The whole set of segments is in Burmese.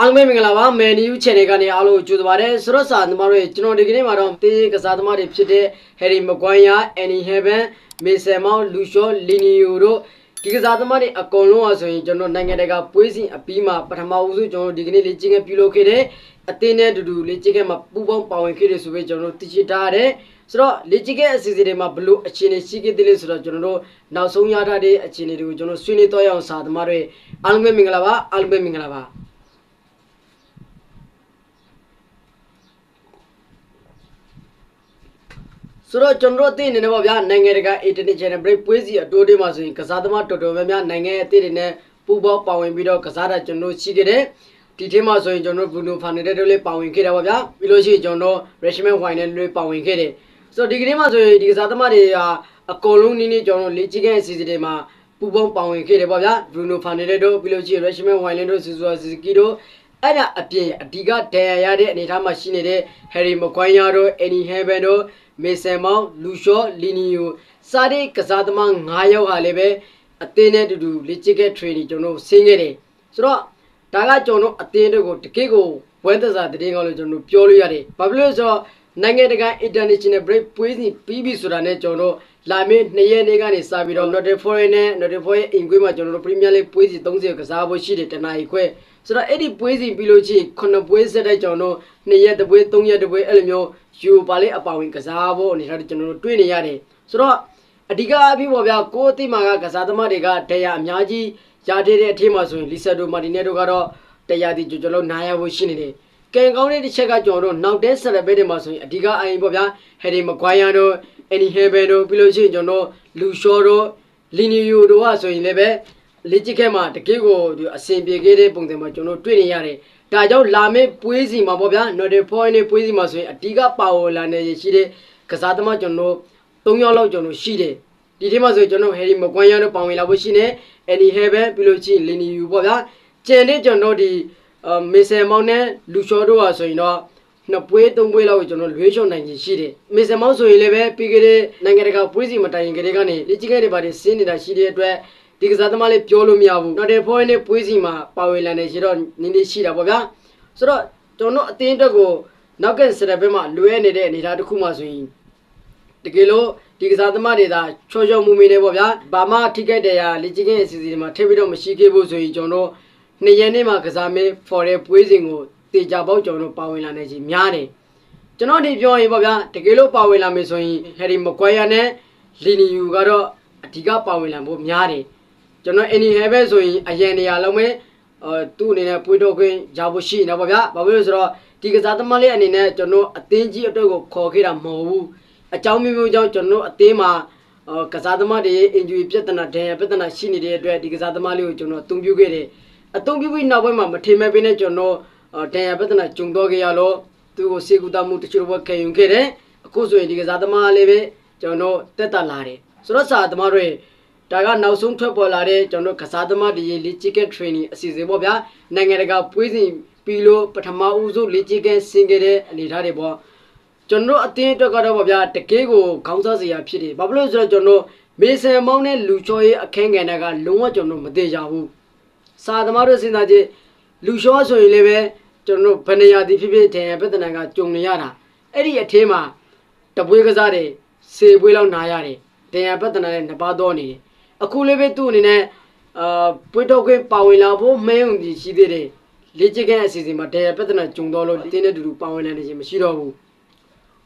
အားလုံးပဲမင်္ဂလာပါမယ်နျူး channel ကနေအားလုံးကိုကြိုဆိုပါရစေဆိုတော့စာသမားတို့ကျွန်တော်ဒီကနေ့မှာတော့တေးကစားသမားတွေဖြစ်တဲ့ Harry Maguire, Annie Heaven, Mason Mount, Lucio, Linio တို့ဒီကစားသမားတွေအကုန်လုံးอ่ะဆိုရင်ကျွန်တော်နိုင်ငံတကာပွဲစဉ်အပြီးမှာပထမဦးဆုံးကျွန်တော်ဒီကနေ့လေ့ကျင့်ခန်းပြုလုပ်ခဲ့တဲ့အသင်းနဲ့အတူတူလေ့ကျင့်ခန်းမှာပူးပေါင်းပါဝင်ခဲ့တယ်ဆိုပြီးကျွန်တော်တို့သိရှိထားရတယ်ဆိုတော့လေ့ကျင့်ခန်းအစီအစဉ်တွေမှာဘလို့အခြေအနေရှိခဲ့သေးလဲဆိုတော့ကျွန်တော်တို့နောက်ဆုံးရထားတဲ့အခြေအနေတွေကိုကျွန်တော်ဆွေးနွေးတော့ရအောင်စာသမားတွေအားလုံးပဲမင်္ဂလာပါအားလုံးပဲမင်္ဂလာပါ ဆိုတော့ကျွန်တော်တို့အသိနေနေပါဗျာနိုင်ငံတကာ international break ပွဲစီအတိုးတွေမှာဆိုရင်ကစားသမားတော်တော်များများနိုင်ငံရဲ့အသည့်တွေနဲ့ပူးပေါင်းပါဝင်ပြီးတော့ကစားတာကျွန်တော်တို့ရှိခဲ့တယ်ဒီထဲမှာဆိုရင်ကျွန်တော်တို့ Bruno Fernandes တို့လည်းပါဝင်ခဲ့တာပါဗျာပြီးလို့ရှိရင်ကျွန်တော် Rashman Wine နဲ့လည်းပါဝင်ခဲ့တယ်ဆိုတော့ဒီကနေ့မှာဆိုရင်ဒီကစားသမားတွေကအကုန်လုံးနည်းနည်းကျွန်တော်တို့လေ့ကျင့်ခန်းအစီအစဉ်တွေမှာပူပေါင်းပါဝင်ခဲ့တယ်ပေါ့ဗျာ Bruno Fernandes တို့ပြီးလို့ရှိရင် Rashman Wine တို့ Suzuki Suzuki တို့ အဲ့ဒါအပြင်အဓိကဒဏ်ရာရတဲ့အနေအထားမှာရှိနေတဲ့ Harry Maguire တို့ Eddie Heaven တို့မေဆန်မောင်လူရှော့လီနီယိုစားတဲ့ကစားသမား9ယောက်ဟာလည်းပဲအသင်းနဲ့အတူတူလက်ချစ်ကက်ထရေတွေကျွန်တော်ဆင်းခဲ့တယ်ဆိုတော့ဒါကကျွန်တော်အသင်းတွေကိုတကယ့်ကိုဝဲသက်စာတည်င်းကောင်းလို့ကျွန်တော်ပြောလို့ရတယ်ဘာဖြစ်လို့လဲဆိုတော့နိုင်ငံတကာ international break ပွဲစဉ်ပြီးပြီဆိုတာနဲ့ကျွန်တော်လာမယ့်2ရက်နေ့ကနေစပြီးတော့ Nottingham Forest နဲ့ Nottingham Forest အင်ကွေးမှာကျွန်တော်တို့ Premier League ပွဲစဉ်30ကစားဖို့ရှိတယ်တနအီခွဲ ဆိုတော့အဲ့ဒီပွဲစဉ်ပြီးလို့ချင်းခုနှစ်ပွဲဆက်တိုက်ကျွန်တော်2ရက်တစ်ပွဲ3ရက်တစ်ပွဲအဲ့လိုမျိုးယူပါလေအပါဝင်ကစားဖို့အနေနဲ့ကျွန်တော်တို့တွေ့နေရတယ်ဆိုတော့အဓိကအဖြစ်ပေါ့ဗျာကိုယ်အသိမှာကကစားသမားတွေကတရားအများကြီးရတဲ့တဲ့အထက်မှာဆိုရင်လီဆာဒိုမာတီနယ်တို့ကတော့တရားဒီကျွန်တော်တို့နားရဖို့ရှိနေတယ်ကံကောင်းတဲ့တစ်ချက်ကကျွန်တော်တို့နောက်တဲ့ဆက်ရဘဲတွေမှာဆိုရင်အဓိကအရင်ပေါ့ဗျာဟယ်ရီမကွိုင်ယာတို့အန်နီဟေဘန်တို့ပြီးလို့ရှိရင်ကျွန်တော်လူရှောတို့လီနီယိုတို့ကဆိုရင်လည်းပဲ လေ့ကျင့်ခဲ့မှာတကယ်ကိုဒီအဆင်ပြေခဲ့တဲ့ပုံစံမှာကျွန်တော်တွေ့နေရတယ်ဒါကြောင့်လာမယ့်ပွဲစီမှာပေါ့ဗျာ Nordic Point နဲ့ပွဲစီမှာဆိုရင်အဓိကပါဝလာနေရှိတဲ့ကစားသမားကျွန်တော်၃ယောက်လောက်ကျွန်တော်ရှိတယ်ဒီထဲမှာဆိုရင်ကျွန်တော်ဟယ်ရီမကွန်ယာတို့ပါဝင်လာဖို့ရှိနေအန်နီဟေဘန်ပြီးလို့ရှိရင်လီနီယူပေါ့ဗျာကျန်တဲ့ကျွန်တော်ဒီမေဆန်မောင်နဲ့လူရှောတို့ဟာဆိုရင်တော့နှစ်ပွဲသုံးပွဲလောက်ကိုကျွန်တော်လွေးချော်နိုင်ခြင်းရှိတယ်။မေဆန်မောင်ဆိုရင်လည်းပဲပြီးခဲ့တဲ့နိုင်ငံတကာပွဲစီမတိုင်ခင်ကလေးကနေလက်ချစ်ခဲ့တွေပါတယ်ဆင်းနေတာရှိတဲ့အတွက် ဒီကစားသမားလေးပြောလို့မရဘူး။နော်တယ်ဖိုးနဲ့ပွဲစီမှာပါဝင်လာနေရှိတော့နင်းနေရှိတာပေါ့ဗျာ။ဆိုတော့ကျွန်တော်အသင်းအတွက်ကိုနောက်ကစရက်ဘက်မှာလွဲနေတဲ့အနေအထားတစ်ခုမှဆိုရင်တကယ်လို့ဒီကစားသမားတွေသာချောချောမူမီနေပေါ့ဗျာ။ဘာမှထိခိုက်တယ်ရလက်ချစ်ခဲ့အစီအစဉ်တွေမှာထည့်ပြီးတော့မရှိခဲ့ဘူးဆိုရင်ကျွန်တော်နှစ်ရက်နေ့မှာကစားမင်း for တဲ့ပွဲစဉ်ကိုတေချာပေါက်ကျွန်တော်ပါဝင်လာနေခြင်းများတယ်။ကျွန်တော်ဒီပြောရင်ပေါ့ဗျာတကယ်လို့ပါဝင်လာမယ်ဆိုရင် Harry Maguire နဲ့ Liniu ကတော့အဓိကပါဝင်လာဖို့များတယ်။ ကျွန်တော် Any Heaven ဆိုရင်အရင်နေရာလုံးမဲ့အဲသူ့အနေနဲ့ပွေးတော့ခွင့်ရဖို့ရှိနေပါဗျာ။ဘာဖြစ်လို့လဲဆိုတော့ဒီကစားသမားလေးအနေနဲ့ကျွန်တော်အသင်းကြီးအတွက်ကိုခေါ်ခဲ့တာမဟုတ်ဘူး။အကြောင်းမျိုးမျိုးကြောင့်ကျွန်တော်အသင်းမှာအော်ကစားသမားတွေ injury ပြဿနာဒဏ်ရာပြဿနာရှိနေတဲ့အတွက်ဒီကစားသမားလေးကိုကျွန်တော်အသုံးပြုခဲ့တယ်။အသုံးပြုပြီးနောက်ပိုင်းမှာမထေမဲ့ပေးနဲ့ကျွန်တော်ဒဏ်ရာပြဿနာကြုံတော့ခဲ့ရလို့သူ့ကိုစေကူတာမှုတချို့ဘခံယူခဲ့တယ်။အခုဆိုရင်ဒီကစားသမားလေးပဲကျွန်တော်တက်တာလာတယ်။ဆိုတော့စာသမားတွေ ဒါကနောက်ဆုံးထွက်ပေါ်လာတဲ့ကျွန်တော်ကစားသမားတွေလေ့ကျင့်ခန်း training အစီအစဉ်ပေါ့ဗျာ။နိုင်ငံတကာပွဲစဉ်ပြီးလို့ပထမဦးဆုံးလေ့ကျင့်ခန်းဆင်ခဲ့တဲ့အနေအထားတွေပေါ့။ကျွန်တော်အတင်းအတွက်ကတော့ဗောဗျာတကယ်ကိုခေါင်းစားစရာဖြစ်တယ်ဘာဖြစ်လို့လဲဆိုတော့ကျွန်တော်မေဆန်မောင်းနဲ့လူချော်ရဲ့အခန်းကဏ္ဍကလုံးဝကျွန်တော်မသေးကြဘူးစာသမားတို့စဉ်းစားကြည့်လူချောဆိုရင်လည်းပဲကျွန်တော်ဗနေရာဒီဖြစ်ဖြစ်တယ်ပြဿနာကကြုံနေရတာအဲ့ဒီအထဲမှာတပွေးကစားတယ်စေပွေးလောက်နာရတယ်တရားပြဿနာနဲ့နှစ်ပါးတော့နေတယ် အခုလည်းပဲသူ့အနေနဲ့အာပွေးတော့ခွင့်ပါဝင်လာဖို့မဲုံကြီးရှိသေးတယ်လေ့ကျင့်ခန်းအစီအစဉ်မှာတရားပြဿနာကြုံတော့လို့တင်းတဲ့တူတူပါဝင်လာနေခြင်းမရှိတော့ဘူး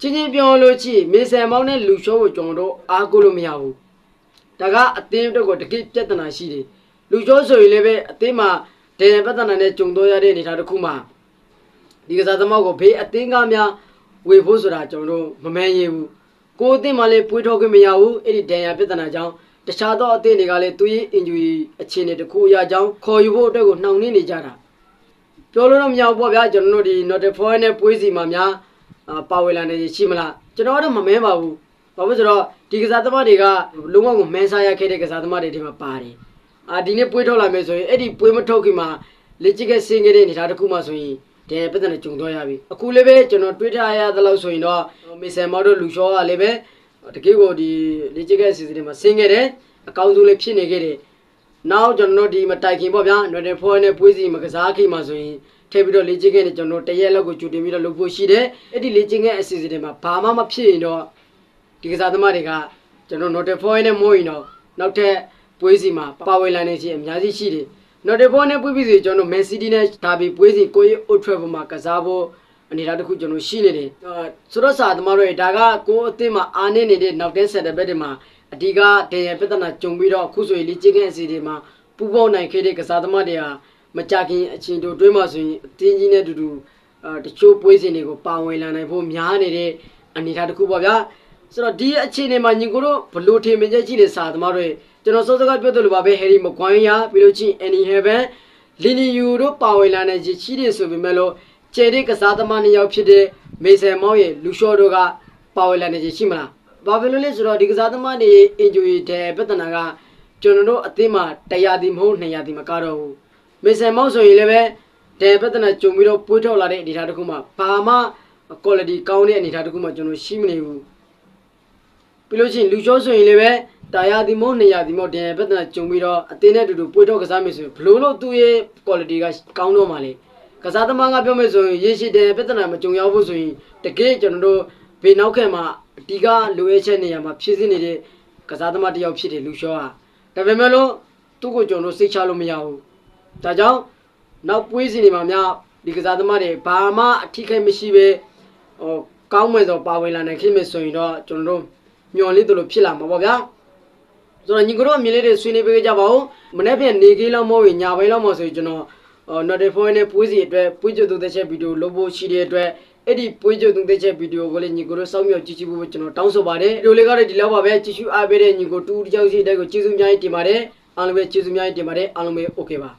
ချင်းချင်းပြောလို့ချီမေဆန်မောင်းနဲ့လူရှောကိုကျွန်တော်တို့အားကိုးလို့မရဘူးဒါကအသင်းအတွက်ကိုတကယ်ပြဿနာရှိတယ်လူရှောဆိုရင်လည်းပဲအသင်းမှာဒဏ်ရာပြဿနာနဲ့ကြုံတော့ရတဲ့အနေအထားတစ်ခုမှာဒီကစားသမားကိုဘေးအသင်းကားများဝေဖို့ဆိုတာကျွန်တော်တို့မမှန်ရဘူးကိုယ်အသင်းမှာလည်းပွေးထောက်ခွင့်မရဘူးအဲ့ဒီဒဏ်ရာပြဿနာကြောင့် တခြားသောအသင်းတွေကလည်းသူရဲ့ injury အခြေအနေတစ်ခုအရာကြောင့်ခေါ်ယူဖို့အတွက်ကိုနှောင့်နှေးနေကြတာပြောလို့တော့မရဘူးပေါ့ဗျာကျွန်တော်တို့ဒီ notify နဲ့ပွေးစီမှာများအာပါဝေလာနေရှိမလားကျွန်တော်တော့မမဲပါဘူးဘာလို့ဆိုတော့ဒီကစားသမားတွေကလုံးဝကိုမန်းစားရခဲ့တဲ့ကစားသမားတွေဒီမှာပါတယ်အာဒီနေ့ပွေးထုတ်လာမယ်ဆိုရင်အဲ့ဒီပွေးမထုတ်ခင်မှာလက်ချစ်ကဆင်းခဲ့တဲ့အနေထားတစ်ခုမှဆိုရင်တကယ်ပြဿနာကြုံတော့ရပြီအခုလည်းပဲကျွန်တော်တွေးထားရသလောက်ဆိုရင်တော့မေဆန်မော်တို့လူရှောကလည်းပဲ တကယ်ကိုဒီလက်ချစ်ကစီစဉ်တွေမှာဆင်းခဲ့တယ်အကောင်းဆုံးလေးဖြစ်နေခဲ့တယ်နောက်ကျွန်တော်တို့ဒီမတိုင်ခင်ပေါ့ဗျာ Northern Foil နဲ့ပွေးစီမကစားခင်မှာဆိုရင်ထည့်ပြီးတော့လေ့ကျင့်ခဲ့တဲ့ကျွန်တော်တို့တရက်လောက်ကိုကြိုတင်ပြီးတော့လုပ်ဖို့ရှိတယ်အဲ့ဒီလေ့ကျင့်ခဲ့အစီအစဉ်တွေမှာဘာမှမဖြစ်ရင်တော့ဒီကစားသမားတွေကကျွန်တော် notify နဲ့မို့ရင်တော့နောက်ထပ်ပွဲစီမှာပါဝင်လာနေခြင်းအများကြီးရှိတယ် notify နဲ့ပွဲပြီးစီကျွန်တော် Man City နဲ့ဒါပြီးပွဲစီကိုရီ Old Trafford မှာကစားဖို့ အနေအထားတစ်ခုကျွန်တော်ရှိနေတယ်အာဆိုတော့စာသမားတို့ရေဒါကကိုယ်အသင်းမှာအားနေနေတဲ့နောက်တဲ့ set ဘက်တွေမှာအဓိကတရပြဿနာကြုံပြီးတော့အခုဆိုရင်လေ့ကျင့်ခဲ့အစီအစဉ်မှာပူပေါင်းနိုင်ခဲ့တဲ့ကစားသမားတွေဟာမကြခင်အချင်းတို့တွဲမှာဆိုရင်အတင်းကြီးနဲ့တူတူအာတချို့ပွဲစဉ်တွေကိုပါဝင်လာနိုင်ဖို့များနေတဲ့အနေအထားတစ်ခုပေါ့ဗျာဆိုတော့ဒီအခြေအနေမှာညီကိုတို့ဘလို့ထင်မြင်ချက်ရှိတဲ့စာသမားတွေကျွန်တော်စောစောကပြောသလိုပါပဲဟယ်ရီမကွိုင်းယာပြီးလို့ချင်းအန်နီဟေဗန်လီနီယူတို့ပါဝင်လာတဲ့ရှိတယ်ဆိုပေမဲ့လို့ ကျယ်တဲ့ကစားသမားနှစ်ယောက်ဖြစ်တဲ့မေဆယ်မောင်ရဲ့လူရှော့တို့ကပါဝင်လာနေခြင်းရှိမလားဘာဖြစ်လို့လဲဆိုတော့ဒီကစားသမားတွေ injury တဲ့ပြဿနာကကျွန်တော်တို့အသင်းမှာ100ဒီမဟုတ်200ဒီမကတော့ဘူးမေဆယ်မောင်ဆိုရင်လည်းပဲတဲ့ပြဿနာကြုံပြီးတော့ပွေးထောက်လာတဲ့အနေအထားတစ်ခုမှာဘာမှ quality ကောင်းတဲ့အနေအထားတစ်ခုမှကျွန်တော်ရှိမနေဘူးပြီးလို့ရှိရင်လူချောဆိုရင်လည်းပဲတာယာဒီမို့နေရာဒီမို့တင်ပြဿနာကြုံပြီးတော့အတင်းနဲ့တူတူပွေးတော့ကစားမယ်ဆိုရင်ဘလို့လို့သူ့ရဲ့ quality ကကောင်းတော့မှလေ ကစားသမားကပြောမယ်ဆိုရင်ရေရှိတယ်ပြဿနာမကြုံရောက်ဘူးဆိုရင်တကယ်ကျွန်တော်တို့ဘေနောက်ခံမှာအဒီကလိုအပ်ချက်နေရာမှာဖြည့်ဆည်းနေတဲ့ကစားသမားတစ်ယောက်ဖြစ်တယ်လူချောဟာဒါပေမဲ့လို့သူ့ကိုကျွန်တော်တို့စိတ်ချလို့မရဘူးဒါကြောင့်နောက်ပွေးစီနေမှာများဒီကစားသမားတွေဘာမှအထိခိုက်မရှိပဲဟိုကောင်းမယ်ဆိုပါဝင်လာနိုင်ခင်မယ်ဆိုရင်တော့ကျွန်တော်တို့မျော်လင့်တယ်လို့ဖြစ်လာမှာပေါ့ဗျာဆိုတော့ညီကတော့အမြင်လေးတွေဆွေးနွေးပေးကြပါဦးမနေ့ပြန်နေကလေးလောက်မဟုတ်ရင်ညာဘိုင်းလောက်မှဆိုရင်ကျွန်တော် ဟို notify နဲ့ပွေးစီအတွက်ပွေးကြုံတဲ့ချက်ဗီဒီယိုလုပ်ဖို့ရှိတဲ့အတွက်အဲ့ဒီပွေးကြုံတဲ့ချက်ဗီဒီယိုကိုလည်းညီကတော့စောင့်မျှော်ကြည့်ကြည့်ဖို့ကျွန်တော်တောင်းဆိုပါတယ်ဗီဒီယိုလေးကတော့ဒီလောက်ပါပဲကြည့်ရှုအားပေးတဲ့ညီကိုတူတူကြောက်စီတဲ့ကိုကျေးဇူးအများကြီးတင်ပါတယ်အားလုံးပဲကျေးဇူးအများကြီးတင်ပါတယ်အားလုံးပဲ okay ပါ